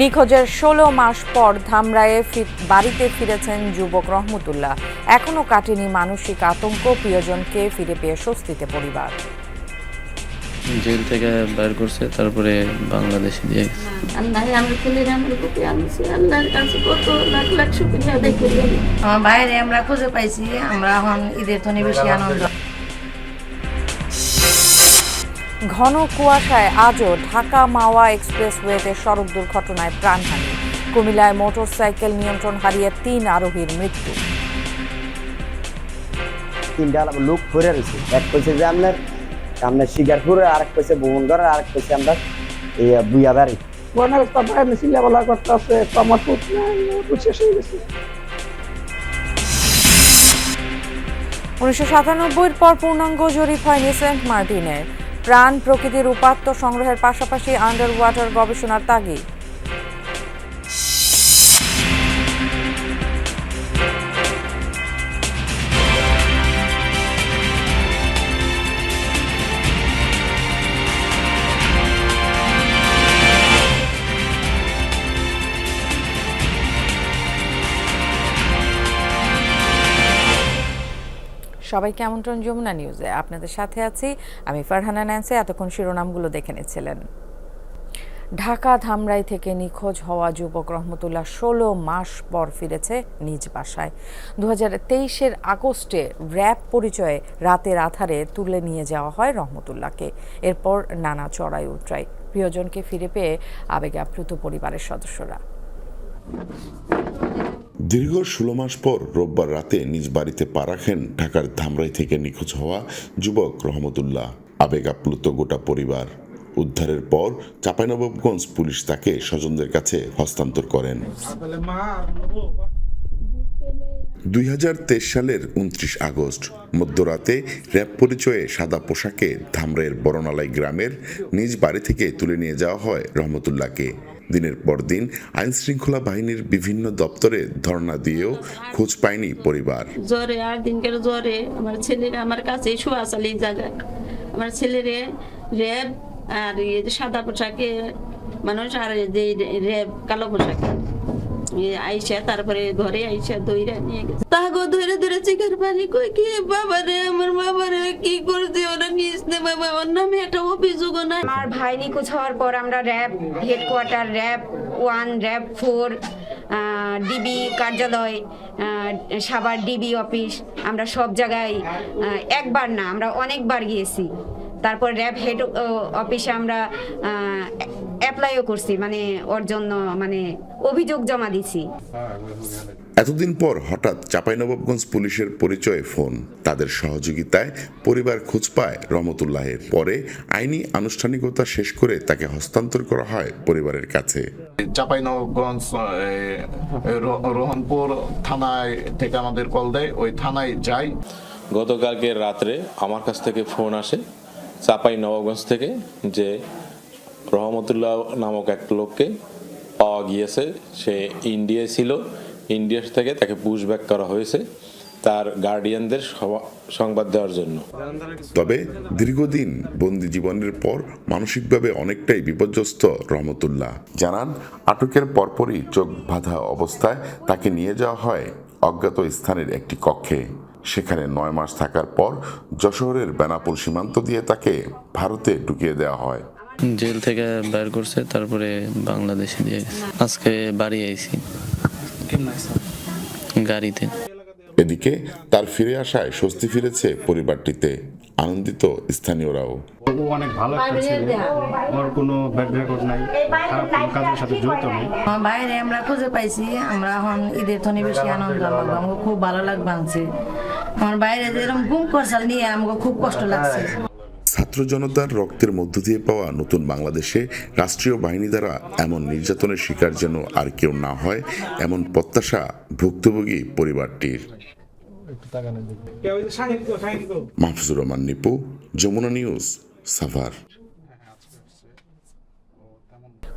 নিখোঁজের ষোলো মাস পর ধামরায়ে বাড়িতে ফিরেছেন যুবক রহমতুল্লাহ। এখনও কাটেনি মানসিক আতঙ্ক প্রিয়জনকে ফিরে পেয়ে স্বস্তিতে পরিবার। জেল থেকে বের করছে তারপরে বাংলাদেশে দিয়ে গেছে। আল্লাহ আমার আমার আনছে? আল্লাহর কাছে কত লাখ লাখ শুক্রিয়া আদায় করি। আমার বাইরে আমরা খুঁজে পাইছি আমরা এখন ঈদের তো বেশি আনন্দ। ঘন কুয়াশায় আজও ঢাকা মাওয়া এক্সপ্রেসওয়েতে সড়ক দুর্ঘটনায় প্রাণহানি কুমিল্লায় মোটরসাইকেল নিয়ন্ত্রণ হারিয়ে তিন আরোহীর মৃত্যু। তিনটা লোক ঘুরে রয়েছে। এক কইছে যে আপনার আপনার শিকারপুর আর এক কইছে ভুবনগর আর এক কইছে আমরা এই বুয়া বাড়ি। বনের বাইরে সিলেবলা করতে আছে আমার শেষ হয়ে গেছে। উনিশশো সাতানব্বইয়ের পর পূর্ণাঙ্গ জরিপ হয়নি সেন্ট মার্টিনের। প্রাণ প্রকৃতির উপাত্ত সংগ্রহের পাশাপাশি আন্ডার ওয়াটার গবেষণার তাগিদ। সবাইকে আমন্ত্রণ যমুনা নিউজে আপনাদের সাথে আছি আমি ফারহানা ন্যান্সি। এতক্ষণ শিরোনামগুলো দেখে নিচ্ছিলেন। ঢাকা ধামরাই থেকে নিখোঁজ হওয়া যুবক রহমতুল্লাহ ষোলো মাস পর ফিরেছে নিজ বাসায়। দু তেইশের আগস্টে র্যাব পরিচয়ে রাতের আধারে তুলে নিয়ে যাওয়া হয় রহমতুল্লাহকে। এরপর নানা চড়াই উতরাই। প্রিয়জনকে ফিরে পেয়ে আবেগে আপ্লুত পরিবারের সদস্যরা। দীর্ঘ ষোলো মাস পর রোববার রাতে নিজ বাড়িতে পা রাখেন ঢাকার ধামরাই থেকে নিখোঁজ হওয়া যুবক রহমতুল্লাহ। আবেগ আপ্লুত গোটা পরিবার। উদ্ধারের পর চাঁপাইনবাবগঞ্জ পুলিশ তাকে স্বজনদের কাছে হস্তান্তর করেন। দুই হাজার তেইশ সালের উনত্রিশ আগস্ট, মধ্যরাতে র্যাব পরিচয়ে সাদা পোশাকে ধামরাইয়ের বরনালাই গ্রামের নিজ বাড়ি থেকে তুলে নিয়ে যাওয়া হয় রহমতুল্লাহকে। দিনের পর দিন আইন শৃঙ্খলা বাহিনীর বিভিন্ন দপ্তরে ধর্ণা দিয়েও খোঁজ পায়নি পরিবার। জ্বরে আর দিনকার জ্বরে আমার ছেলেরা আমার কাছে শোয়া চালিয়ে জায়গায়। আমার ছেলেরে র্যাব আর সাদা পোশাকে মানুষ আর যে র্যাব কালো পোশাকে। আইসা, তারপরে ঘরে আইসা দইরা নিয়ে গেছে। তাগো ধরে ধরে চিকার পানি কই কি বাবা রে আমার বাবা রে, কি করছে ওরা নিস নে বাবা, ওর নামে একটা অভিযোগ নাই। আমার ভাই নিখোঁজ হওয়ার পর আমরা RAB, headquarter, RAB one, RAB four DB কার্যালয় সাভার ডিবি অফিস, আমরা সব জায়গায় একবার না, আমরা অনেকবার গিয়েছি। তারপর র্যাব হেড অফিসে আমরা অ্যাপ্লাইও করছি মানে ওর জন্য মানে অভিযোগ জমা দিছি। এতদিন পর হঠাৎ চাঁপাইনবাবগঞ্জ পুলিশের পরিচয়ে ফোন তাদের সহযোগিতায় পরিবার খোঁজ পায় রহমতুল্লাহের। পরে আইনি আনুষ্ঠানিকতা শেষ করে তাকে হস্তান্তর করা হয় পরিবারের কাছে। চাঁপাইনবাবগঞ্জ রোহনপুর থানায় থেকে আমাদের কল দেয় ওই থানায় যাই। গতকালকে রাত্রে আমার কাছ থেকে ফোন আসে চাপাই নবাবগঞ্জ থেকে যে রহমতুল্লাহ নামক এক লোককে পাওয়া গিয়েছে, সে ইন্ডিয়ায় ছিল। ইন্ডিয়া থেকে তাকে পুশব্যাক করা হয়েছে তার গার্ডিয়ানদের সংবাদ দেওয়ার জন্য। তবে দীর্ঘদিন বন্দি জীবনের পর মানসিকভাবে অনেকটাই বিপর্যস্ত রহমতুল্লাহ। জানান, আটকের পরপরই চোখ বাঁধা অবস্থায় তাকে নিয়ে যাওয়া হয় অজ্ঞাত স্থানের একটি কক্ষে। সেখানে নয় মাস থাকার পর যশোরের বেনাপুল সীমান্ত দিয়ে তাকে ভারতে ঢুকিয়ে দেওয়া হয়। জেল থেকে বের করছে তারপরে বাংলাদেশে দিয়ে আজকে বাড়ি আইছি। গাড়িতে। এদিকে তার ফিরে আসায় স্বস্তি ফিরেছে পরিবারটিতে আনন্দিত স্থানীয়রাও। ও অনেক ভালো একটা ছেলে। ওর কোনো ব্যাড রেকর্ড নাই খারাপ কোনো কাজের সাথে জড়িত নেই। আমার বাইরে আমরা খুঁজে পাইছি আমরা এখন ঈদের তো বেশি আনন্দ খুব ভালো লাগবে আনছে। আমার বাইরে এরকম গুম করছাল নিয়ে আমাকে খুব কষ্ট লাগছে। ছাত্র জনতার রক্তের মধ্য দিয়ে পাওয়া নতুন বাংলাদেশে রাষ্ট্রীয় বাহিনী দ্বারা এমন নির্যাতনের শিকার যেন আর কেউ না হয়, এমন প্রত্যাশা ভুক্তভোগী পরিবারটির। মাহফুজুর রহমান, নিপু, যমুনা নিউজ, সাভার।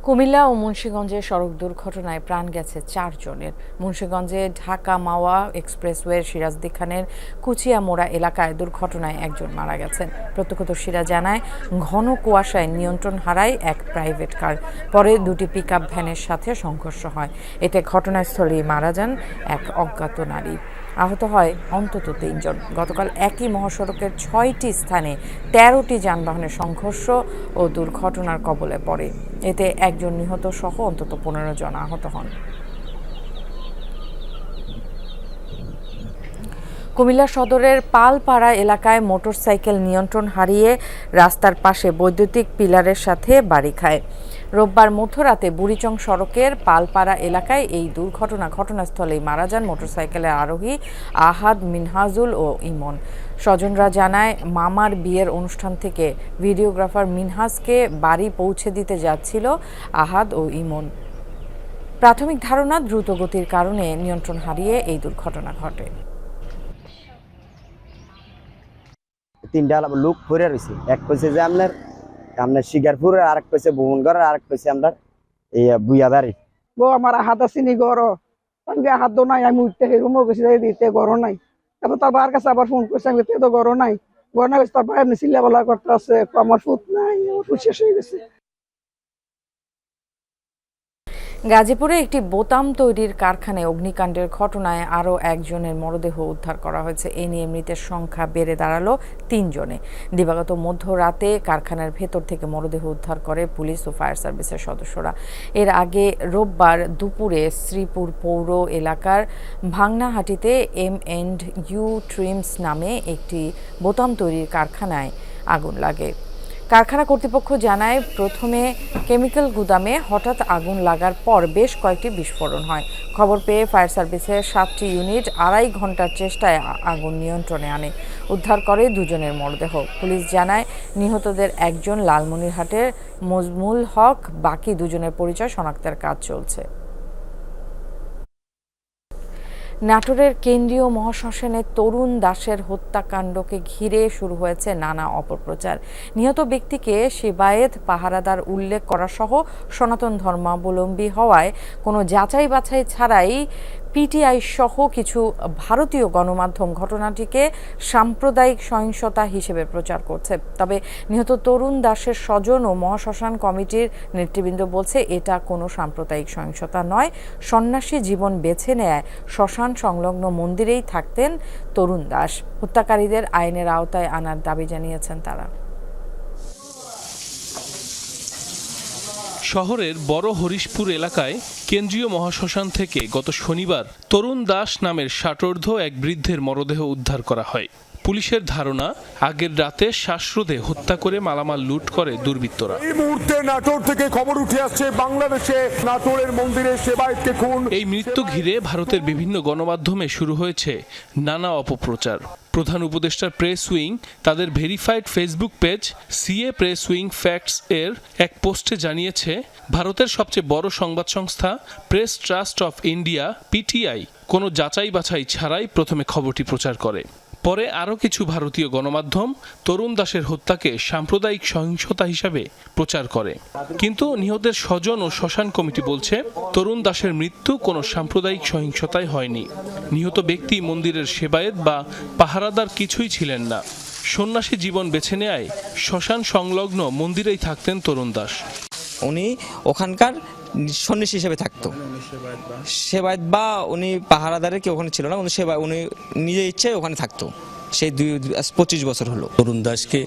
কুমিল্লা ও মুন্সীগঞ্জে সড়ক দুর্ঘটনায় প্রাণ গেছে চারজনের। মুন্সীগঞ্জে ঢাকা মাওয়া এক্সপ্রেসওয়ের সিরাজদি খানের কুচিয়ামোড়া এলাকায় দুর্ঘটনায় একজন মারা গেছেন। প্রত্যক্ষদর্শীরা জানায়, ঘন কুয়াশায় নিয়ন্ত্রণ হারায় এক প্রাইভেট কার। পরে দুটি পিকআপ ভ্যানের সাথে সংঘর্ষ হয়। এতে ঘটনাস্থলেই মারা যান এক অজ্ঞাত নারী। আহত হয় অন্তত তিনজন। গতকাল একই মহাসড়কের ছয়টি স্থানে তেরোটি যানবাহনের সংঘর্ষ ও দুর্ঘটনার কবলে পড়ে। এতে একজন নিহত সহ অন্তত পনেরো জন আহত হন। কুমিল্লা সদরের পালপাড়া এলাকায় মোটরসাইকেল নিয়ন্ত্রণ হারিয়ে রাস্তার পাশে বৈদ্যুতিক পিলারের সাথে বাড়ি খায়। রোববার মধ্যরাতে বুড়িচং সড়কের পালপাড়া এলাকায় এই দুর্ঘটনা ঘটনাস্থলেই মারা যান মোটরসাইকেলের আরোহী আহাদ মিনহাজুল ও ইমন। স্বজনরা জানায়, মামার বিয়ের অনুষ্ঠান থেকে ভিডিওগ্রাফার মিনহাজকে বাড়ি পৌঁছে দিতে যাচ্ছিল আহাদ ও ইমন। প্রাথমিক ধারণা দ্রুত গতির কারণে নিয়ন্ত্রণ হারিয়ে এই দুর্ঘটনা ঘটে। তিনটা লোক পরে রয়েছে এক কইছে যে, আপনার আপনার শিকারপুর আরেক এক ভুবনগড়ের আরেক কইছে আপনার এই বুয়াদারি গো আমার হাত আসিনি গর। সঙ্গে হাত দো নাই? আমি উঠতে রুমও গেছি দিতে গর নাই। তারপর তার বার কাছে আবার ফোন করছে, আমি তো গর নাই। গর নাই তার ভাই এমনি চিল্লা বলা করতে আছে আমার ফুট নাই ফুট শেষ হয়ে গেছে। গাজীপুরে একটি বোতাম তৈরির কারখানায় অগ্নিকাণ্ডের ঘটনায় আরও একজনের মরদেহ উদ্ধার করা হয়েছে। এ নিয়ে মৃতের সংখ্যা বেড়ে দাঁড়াল তিনজনে। দিবাগত মধ্যরাতে কারখানার ভেতর থেকে মরদেহ উদ্ধার করে পুলিশ ও ফায়ার সার্ভিসের সদস্যরা। এর আগে রোববার দুপুরে শ্রীপুর পৌর এলাকার ভাংনাহাটিতে এম এন্ড ইউ ট্রিমস নামে একটি বোতাম তৈরির কারখানায় আগুন লাগে। কারখানা কর্তৃপক্ষ জানায়, প্রথমে কেমিক্যাল গুদামে হঠাৎ আগুন লাগার পর বেশ কয়েকটি বিস্ফোরণ হয়। খবর পেয়ে ফায়ার সার্ভিসের সাতটি ইউনিট আড়াই ঘণ্টার চেষ্টায় আগুন নিয়ন্ত্রণে আনে। উদ্ধার করে দুজনের মরদেহ। পুলিশ জানায়, নিহতদের একজন লালমনিরহাটের মজমুল হক, বাকি দুজনের পরিচয় শনাক্তের কাজ চলছে। নাটোরের কেন্দ্রীয় মহাশ্মশানে তরুণ দাসের হত্যাকাণ্ডকে ঘিরে শুরু হয়েছে নানা অপপ্রচার। নিহত ব্যক্তিকে সেবায়েত পাহারাদার উল্লেখ করা সহ সনাতন ধর্মাবলম্বী হওয়ায় কোনো যাচাই বাছাই ছাড়াই পিটিআই সহ কিছু ভারতীয় গণমাধ্যম ঘটনাটিকে সাম্প্রদায়িক সহিংসতা হিসেবে প্রচার করছে। তবে নিহত তরুণ দাসের স্বজন ও মহাশ্মশান কমিটির নেতৃবৃন্দ বলছে, এটা কোনো সাম্প্রদায়িক সহিংসতা নয়। সন্ন্যাসী জীবন বেছে নেয়। শ্মশান সংলগ্ন মন্দিরেই থাকতেন তরুণ দাস। হত্যাকারীদের আইনের আওতায় আনার দাবি জানিয়েছেন তারা। শহরের বড় হরিশপুর এলাকায় কেন্দ্রীয় মহাশ্মশান থেকে গত শনিবার তরুণ দাস নামের ষাটোর্ধ্ব এক বৃদ্ধের মরদেহ উদ্ধার করা হয়। পুলিশের ধারণা আগের রাতে শ্বাসরোধে হত্যা করে মালামাল লুট করে দুর্বৃত্তরা। এই মুহূর্তে নাটোর থেকে খবর উঠে আসছে বাংলাদেশে নাটোরের মন্দিরে সেবায়তকে খুন। এই মৃত্যু ঘিরে ভারতের বিভিন্ন গণমাধ্যমে শুরু হয়েছে নানা অপপ্রচার। প্রধান উপদেষ্টার প্রেস উইং তাদের verified Facebook page CA press wing facts এর এক পোস্টে জানিয়েছে ভারতের সবচেয়ে বড় সংবাদ সংস্থা press trust of India PTI কোনো যাচাই বাছাই ছাড়াই প্রথমে খবরটি প্রচার করে। পরে আরও কিছু ভারতীয় গণমাধ্যম তরুণ দাসের হত্যাকে সাম্প্রদায়িক সহিংসতা হিসাবে প্রচার করে। কিন্তু নিহতের স্বজন ও শ্মশান কমিটি বলছে, তরুণ দাসের মৃত্যু কোনো সাম্প্রদায়িক সহিংসতায় হয়নি। নিহত ব্যক্তি মন্দিরের সেবায়েত বা পাহারাদার কিছুই ছিলেন না। সন্ন্যাসী জীবন বেছে নেয় শ্মশান সংলগ্ন মন্দিরেই থাকতেন তরুণ দাস। উনি ওখানকার সন্ন্যাসী হিসেবে থাকতো। সেবায়ত বা? উনি পাহারাদারে কেউ ওখানে ছিল না উনি সেবা উনি নিজে ইচ্ছে ওখানে থাকতো। সেই দুই পঁচিশ বছর হলো। তরুণ দাসকে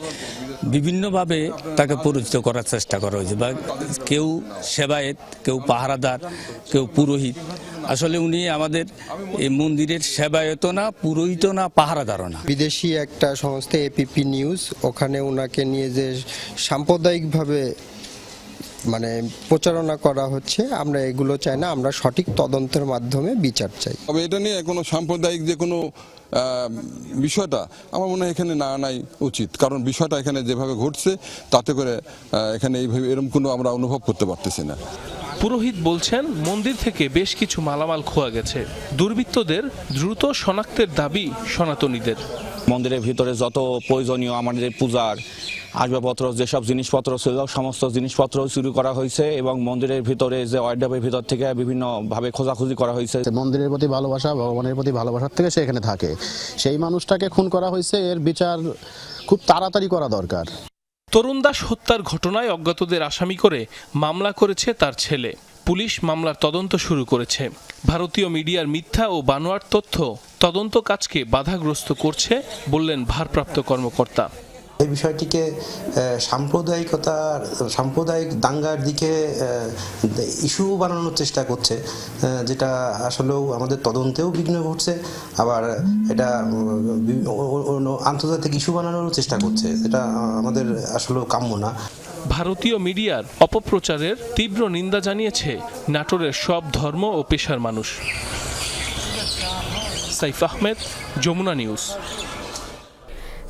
বিভিন্নভাবে তাকে পরিচিত করার চেষ্টা করা হয়েছে বা কেউ সেবায়েত কেউ পাহারাদার কেউ পুরোহিত। আসলে উনি আমাদের এই মন্দিরের সেবায়ত না পুরোহিত না পাহারাদারও না। বিদেশি একটা সংস্থা এপিপি নিউজ ওখানে ওনাকে নিয়ে যে সাম্প্রদায়িকভাবে মানে প্রচারণা করা হচ্ছে আমরা এগুলো চাই না আমরা সঠিক তদন্তের মাধ্যমে বিচার চাই। তবে এটা নিয়ে কোনো সাম্প্রদায়িক যে কোনো বিষয়টা আমার মনে হয় এখানে না আনাই উচিত। কারণ বিষয়টা এখানে যেভাবে ঘটছে তাতে করে এখানে এইভাবে এরকম কোনো আমরা অনুভব করতে পারতেছি না। পুরোহিত বলছেন মন্দির থেকে বেশ কিছু মালামাল খোয়া গেছে। দুর্বৃত্তদের দ্রুত শনাক্তের দাবি সনাতনীদের। মন্দিরের ভিতরে যত প্রয়োজনীয় আমাদের পূজার আসবাবপত্র যেসব জিনিসপত্র ছিল সমস্ত জিনিসপত্র চুরি করা হয়েছে এবং মন্দিরের ভিতরে যে ওয়ার্ডাবের ভিতর থেকে বিভিন্নভাবে খোঁজাখুঁজি করা হয়েছে। মন্দিরের প্রতি ভালোবাসা ভগবানের প্রতি ভালোবাসার থেকে সে এখানে থাকে। সেই মানুষটাকে খুন করা হয়েছে এর বিচার খুব তাড়াতাড়ি করা দরকার। তরুণ দাস হত্যার ঘটনায় অজ্ঞাতদের আসামি করে মামলা করেছে তার ছেলে। পুলিশ মামলার তদন্ত শুরু করেছে। ভারতীয় মিডিয়ার মিথ্যা ও বানোয়ার তথ্য তদন্ত কাজকে বাধাগ্রস্ত করছে বললেন ভারপ্রাপ্ত কর্মকর্তা। এই বিষয়টিকে সাম্প্রদায়িকতার সাম্প্রদায়িক দাঙ্গার দিকে ইস্যু বানানোর চেষ্টা করছে যেটা আসলেও আমাদের তদন্তেও বিঘ্ন ঘটছে, আবার এটা আন্তর্জাতিক ইস্যু বানানোর চেষ্টা করছে, এটা আমাদের আসলেও কাম্য না। ভারতীয় মিডিয়ার অপপ্রচারের তীব্র নিন্দা জানিয়েছে নাটোরের সব ধর্ম ও পেশার মানুষ। Saif Ahmed, Jamuna news.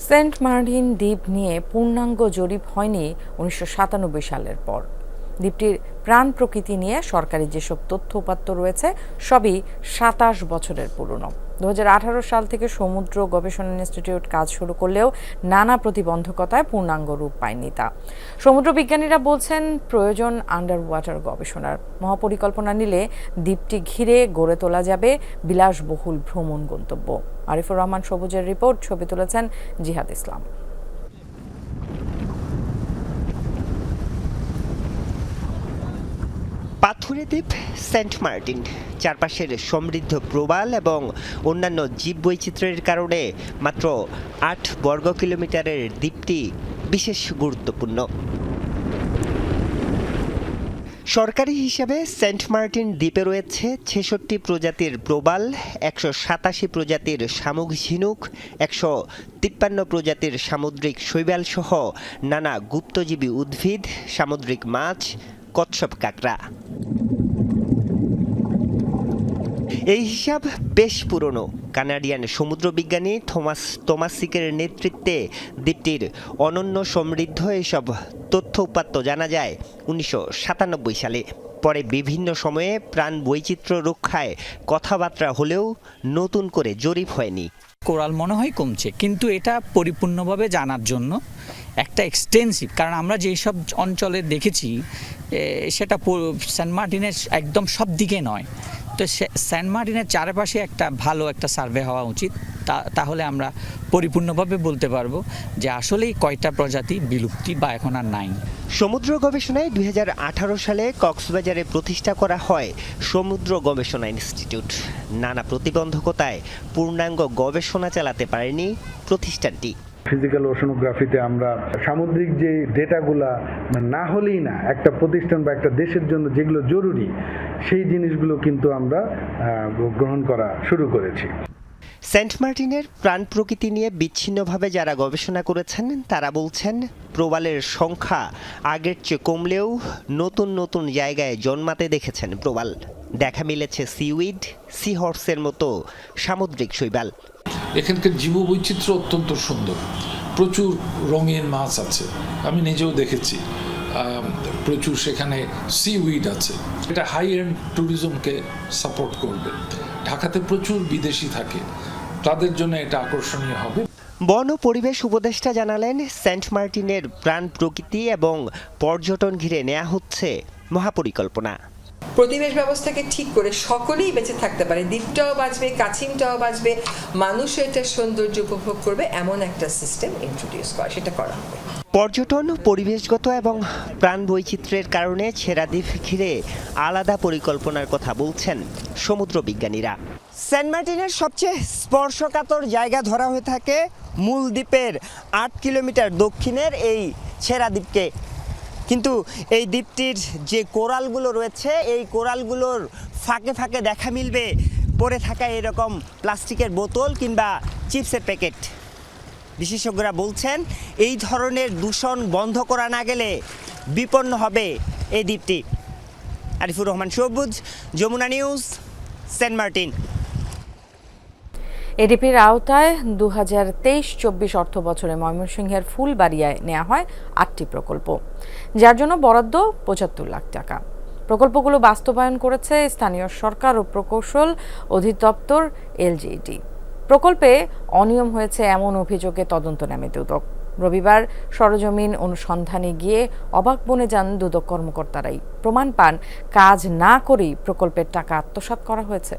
Saint Martin দ্বীপ নিয়ে পূর্ণাঙ্গ জরিপ হয়নি উনিশশো সাতানব্বই সালের পর। দ্বীপটির প্রাণ প্রকৃতি নিয়ে সরকারি যেসব তথ্য উপাত্ত রয়েছে, সবই সাতাশ বছরের পুরনো। দু হাজার আঠারো সাল থেকে সমুদ্র গবেষণা ইনস্টিটিউট কাজ শুরু করলেও নানা প্রতিবন্ধকতায় পূর্ণাঙ্গ রূপ পায়নি তা। সমুদ্র বিজ্ঞানীরা বলছেন, প্রয়োজন আন্ডার ওয়াটার গবেষণার। মহাপরিকল্পনা নিলে দ্বীপটি ঘিরে গড়ে তোলা যাবে বিলাসবহুল ভ্রমণ গন্তব্য। আরিফুর রহমান সবুজের রিপোর্ট, ছবি তুলেছেন জিহাদ ইসলাম। পাথুরে দ্বীপ, সেন্ট মার্টিন। চারপাশের সমৃদ্ধ প্রবাল এবং অন্যান্য জীববৈচিত্র্যের কারণে মাত্র আট বর্গ কিলোমিটারের দ্বীপটি বিশেষ গুরুত্বপূর্ণ। সরকারি হিসাবে সেন্ট মার্টিন দ্বীপে রয়েছে ছেষট্টি প্রজাতির প্রবাল, একশো সাতাশি প্রজাতির শামুক ঝিনুক, একশো তিপ্পান্ন প্রজাতির সামুদ্রিক শৈবাল সহ নানা গুপ্তজীবী উদ্ভিদ, সামুদ্রিক মাছ কচ্ছপ কাঁকড়া। এই হিসাব বেশ পুরনো। কানাডিয়ান সমুদ্রবিজ্ঞানী থমাস তোমাসিকের নেতৃত্বে দ্বীপটির অনন্য সমৃদ্ধ এসব তথ্য উপাত্ত জানা যায় উনিশশো সাতানব্বই সালে। পরে বিভিন্ন সময়ে প্রাণ বৈচিত্র্য রক্ষায় কথাবার্তা হলেও নতুন করে জরিপ হয়নি। কোরাল মনে হয় কমছে। কিন্তু এটা পরিপূর্ণভাবে জানার জন্য একটা এক্সটেন্সিভ কারণ আমরা যেই সব অঞ্চলে দেখেছি সেটা সেন্ট মার্টিনের একদম সব দিকে নয়। তো সেন্ট মার্টিনের চারপাশে একটা ভালো একটা সার্ভে হওয়া উচিত। তাহলে আমরা পরিপূর্ণভাবে বলতে পারব যে আসলেই কয়টা প্রজাতি বিলুপ্তি বা এখন আর নাই। সমুদ্র গবেষণায় দুই হাজার আঠারো সালে কক্সবাজারে প্রতিষ্ঠা করা হয় সমুদ্র গবেষণা ইনস্টিটিউট। নানা প্রতিবন্ধকতায় পূর্ণাঙ্গ গবেষণা চালাতে পারেনি প্রতিষ্ঠানটি। ফিজিক্যাল ওশনোগ্রাফিতে আমরা সামুদ্রিক যে ডেটাগুলা না হলেই না, একটা প্রতিষ্ঠান বা একটা দেশের জন্য যেগুলো জরুরি, সেই জিনিসগুলো কিন্তু আমরা গ্রহণ করা শুরু করেছি। সেন্ট মার্টিনের প্রাণ প্রকৃতি নিয়ে বিচ্ছিন্নভাবে যারা গবেষণা করেছেন, তারা বলছেন, প্রবালের সংখ্যা আগের চেয়ে কমলেও নতুন নতুন জায়গায় জন্মাতে দেখেছেন প্রবাল। দেখা মিলেছে সিউইড সি হর্সের মতো সামুদ্রিক শৈবাল। এখানকার জীববৈচিত্র্য অত্যন্ত সুন্দর। প্রচুর রঙিন মাছ আছে। আমি নিজেও দেখেছি। প্রচুর সেখানে সি উইড আছে। এটা হাই এন্ড ট্যুরিজমকে সাপোর্ট করবে। ঢাকাতে প্রচুর বিদেশি থাকে। তাদের জন্য এটা আকর্ষণীয় হবে। বন ও পরিবেশ উপদেষ্টা জানালেন, সেন্ট মার্টিনের প্রাণ প্রকৃতি এবং পর্যটন ঘিরে নেওয়া হচ্ছে মহাপরিকল্পনা। পরিবেশ ব্যবস্থাকে ঠিক করে সকলেই বেঁচে থাকতে পারে। দ্বীপটাও বাঁচবে কাছিমটাও বাঁচবে। মানুষও এটার সৌন্দর্য উপভোগ করবে এমন একটা সিস্টেম ইন্ট্রোডিউস করা সেটা করা হবে। পর্যটন পরিবেশগত এবং প্রাণ বৈচিত্র্যের কারণে ছেড়া দ্বীপ ঘিরে আলাদা পরিকল্পনার কথা বলছেন সমুদ্র বিজ্ঞানীরা। সেন্ট মার্টিনের সবচেয়ে স্পর্শকাতর জায়গা ধরা হয়ে থাকে মূল দ্বীপের আট কিলোমিটার দক্ষিণের এই ছেড়া দ্বীপকে কিন্তু এই দ্বীপটির যে কোরালগুলো রয়েছে, এই কোরালগুলোর ফাঁকে ফাঁকে দেখা মিলবে। পড়ে থাকা এরকম প্লাস্টিকের বোতল কিংবা চিপসের প্যাকেট। বিশেষজ্ঞরা বলছেন, এই ধরনের দূষণ বন্ধ করা না গেলে বিপন্ন হবে এই দ্বীপটি। Arifur Rahman Sabuj, Jamuna news, Saint Martin. এডিপির আওতায় দু হাজার তেইশ চব্বিশ অর্থ বছরে ময়মনসিংহের ফুলবাড়িয়ায় নেওয়া হয় আটটি প্রকল্প। যার জন্য বরাদ্দ পঁচাত্তর লাখ টাকা। প্রকল্পগুলো বাস্তবায়ন করেছে স্থানীয় সরকার ও প্রকৌশল অধিদপ্তর এলজিইডি প্রকল্পে অনিয়ম হয়েছে এমন অভিযোগে তদন্ত নামে দুদক। রবিবার সরজমিন অনুসন্ধানে গিয়ে অবাক বনে যান দুদক কর্মকর্তারাই। প্রমাণ পান, কাজ না করেই প্রকল্পের টাকা আত্মসাৎ করা হয়েছে।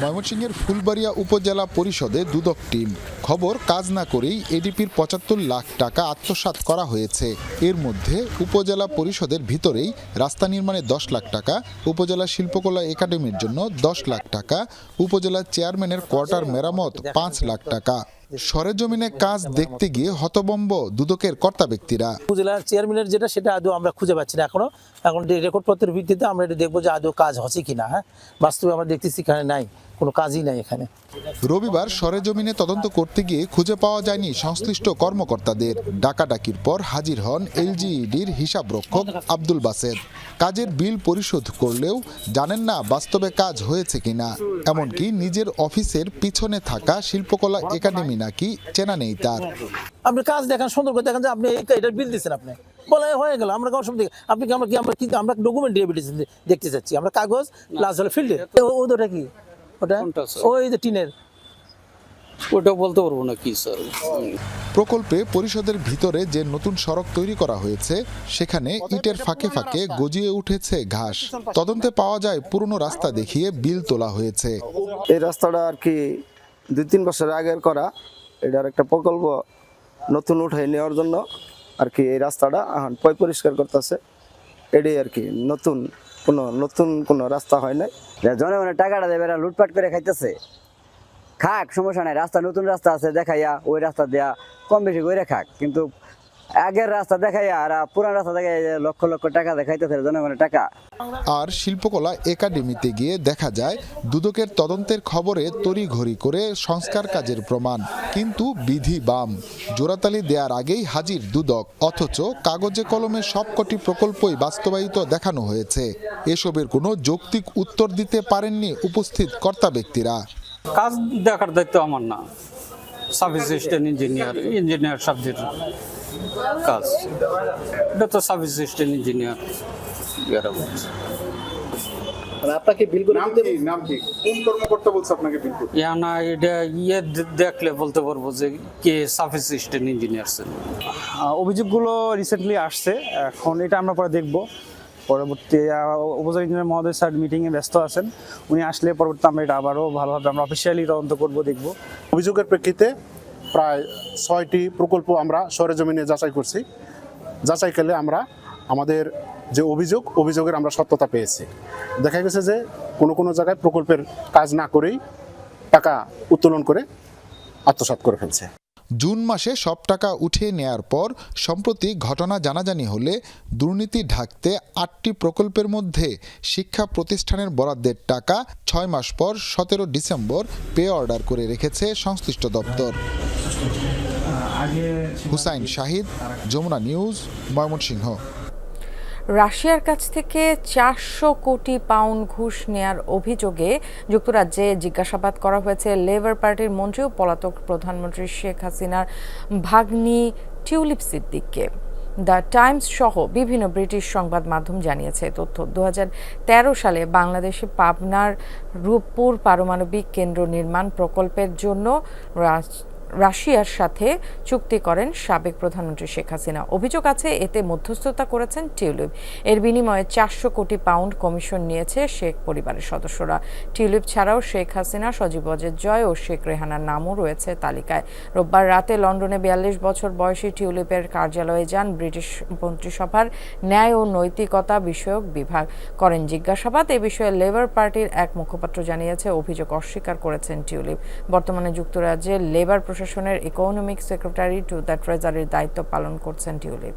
ময়মনসিংহের ফুলবাড়িয়া উপজেলা পরিষদে দুদক টিম। খবর, কাজ না করেই এডিপির পঁচাত্তর লাখ টাকা আত্মসাত করা হয়েছে। এর মধ্যে উপজেলা পরিষদের ভিতরেই রাস্তা নির্মাণে দশ লাখ টাকা, উপজেলা শিল্পকলা একাডেমির জন্য দশ লাখ টাকা, উপজেলা চেয়ারম্যানের কোয়ার্টার মেরামত পাঁচ লাখ টাকা। সরেজমিনে কাজ দেখতে গিয়ে হতবম্ব দুদকের কর্তা ব্যক্তিরা। উপজেলার চেয়ারম্যানের যেটা, সেটা আদৌ আমরা খুঁজে পাচ্ছি না এখনও। এখন রেকর্ড রেকর্ডপত্রের ভিত্তিতে আমরা এটা দেখব যে আদৌ কাজ হচ্ছে কিনা হ্যাঁ? বাস্তবে আমরা দেখতেছি এখানে নাই। কোনো কাজই নাই এখানে। রবিবার সরেজমিনে তদন্ত করতে গিয়ে খুঁজে পাওয়া যায়নি সংশ্লিষ্ট কর্মকর্তাদের। ডাকাডাকির পর হাজির হন এলজিইডির হিসাবরক্ষক আব্দুল বাসের কাজের বিল পরিশোধ করলেও জানেন না বাস্তবে কাজ হয়েছে কিনা। এমনকি নিজের অফিসের পিছনে থাকা শিল্পকলা একাডেমি নাকি চেনা নেই তার। আপনি কাজ দেখেন সুন্দর করে দেখেন যে আপনি এটার বিল দিচ্ছেন আপনি। বলে হয়ে গেল আমরা কোনো অসুবিধা নেই। আপনি কি আমরা কি আমরা কি আমরা ডকুমেন্ট দিয়ে দেখতে চাচ্ছি। আমরা কাগজ প্লাস হলো ফিল্ডে ওটা কি? ওটা? ওই যে টিনের। ওটা বলতে পারব না কি স্যার প্রকল্পে পরিষদের ভিতরে যে নতুন সড়ক তৈরি করা হয়েছে সেখানে ইটের ফাঁকে ফাঁকে গজিয়ে উঠেছে ঘাস। তদন্তে পাওয়া যায় পুরনো রাস্তা দেখিয়ে বিল তোলা হয়েছে। এই রাস্তাটা আর কি দুই তিন বছর আগের করা। এটার একটা প্রকল্প নতুন উঠাই নেওয়ার জন্য আর কি এই রাস্তাটা এখন পয় পরিষ্কার করতেছে। এটাই আর কি নতুন কোনো নতুন কোনো রাস্তা হয় নাই। জনগণের টাকাটা দেবে এরা লুটপাট করে খাইতেছে। খাক, সমস্যা নাই রাস্তা নতুন রাস্তা আছে, দেখাইয়া, ওই রাস্তা দেয়া কম বেশি করে খাক। কিন্তু আগের রাস্তা দেখাইয়া আর পুরান রাস্তা দেখাইয়া যে লক্ষ লক্ষ টাকা দেখাইতেছে জনগণের টাকা। আর শিল্পকলা একাডেমিতে গিয়ে দেখা যায় দুদকের তদন্তের খবরে তড়িঘড়ি করে সংস্কার কাজের প্রমাণ কিন্তু বিধি বাম। জোরাতালি দেওয়ার আগেই হাজির দুদক অথচ কাগজে কলমে সবকটি প্রকল্পই বাস্তবায়িত দেখানো হয়েছে। এসবের কোনো যৌক্তিক উত্তর দিতে পারেননি উপস্থিত কর্তা ব্যক্তিরা। কাজ দেখার দায়িত্ব আমার না। Sub engineer engineer subject. কাজ। এটা তো সাব অ্যাসিস্ট্যান্ট ইঞ্জিনিয়ার ইয়ারা বলছে আপনাকে বিল করে নাম কি? নাম কি? কোন কর্মকর্তা বলছে আপনাকে বিল করতে? ইয়া না এটা ইয়ে দেখলে বলতে পারব যে কে সাব অ্যাসিস্ট্যান্ট ইঞ্জিনিয়ার ছিল অভিযোগগুলো রিসেন্টলি আসছে। এখন এটা আমরা পরে দেখব। পরবর্তী উপজেলা ইঞ্জিনিয়ার মহোদয় স্যার মিটিংয়ে ব্যস্ত আছেন। উনি আসলে পরবর্তী আমরা এটা আবারও ভালোভাবে আমরা অফিসিয়ালি তদন্ত করব দেখব। অভিযোগের প্রেক্ষিতে প্রায় ছয়টি প্রকল্প আমরা সরেজমিনে যাচাই করছি। যাচাই করলে আমরা আমাদের যে অভিযোগ, অভিযোগের আমরা সত্যতা পেয়েছি। দেখা গেছে যে কোনো কোনো জায়গায় প্রকল্পের কাজ না করেই টাকা উত্তোলন করে আত্মসাত করে ফেলছে। জুন মাসে সব টাকা উঠিয়ে নেয়ার পর সম্প্রতি ঘটনা জানাজানি হলে দুর্নীতি ঢাকতে আটটি প্রকল্পের মধ্যে শিক্ষা প্রতিষ্ঠানের বরাদ্দের টাকা ছয় মাস পর সতেরো ডিসেম্বর পে অর্ডার করে রেখেছে সংশ্লিষ্ট দপ্তর। হুসাইন শাহিদ যমুনা নিউজ ময়মনসিংহ। রাশিয়ার কাছ থেকে চারশো কোটি পাউন্ড ঘুষ নেয়ার অভিযোগে যুক্তরাজ্যে জিজ্ঞাসাবাদ করা হয়েছে। লেবার পার্টির মন্ত্রী ও পলাতক প্রধানমন্ত্রী শেখ হাসিনার ভাগ্নি টিউলিপ সিদ্দিককে। দ্য টাইমস সহ বিভিন্ন ব্রিটিশ সংবাদ মাধ্যম জানিয়েছে তথ্য। দু হাজার তেরো সালে বাংলাদেশে পাবনার রূপপুর পারমাণবিক কেন্দ্র নির্মাণ প্রকল্পের জন্য রাশিয়ার সাথে চুক্তি করেন সাবেক প্রধানমন্ত্রী শেখ হাসিনা। অভিযোগ আছে, এতে মধ্যস্থতা করেছেন টিউলিপ। এর বিনিময়ে চারশো কোটি পাউন্ড কমিশন নিয়েছে শেখ পরিবারের সদস্যরা। টিউলিপ ছাড়াও শেখ হাসিনা, সজীব জয় ও শেখ রেহানার নামও রয়েছে তালিকায়। রোববার রাতে লন্ডনে বিয়াল্লিশ বছর বয়সী টিউলিপের কার্যালয়ে যান ব্রিটিশ মন্ত্রিসভার ন্যায় ও নৈতিকতা বিষয়ক বিভাগ। করেন জিজ্ঞাসাবাদ, এ বিষয়ে লেবার পার্টির এক মুখপাত্র জানিয়েছে, অভিযোগ অস্বীকার করেছেন টিউলিপ। বর্তমানে যুক্তরাজ্যে লেবার প্রশাসনের ইকোনমিক সেক্রেটারি টু দ্য ট্রেজারির দায়িত্ব পালন করছেন টিউলিপ।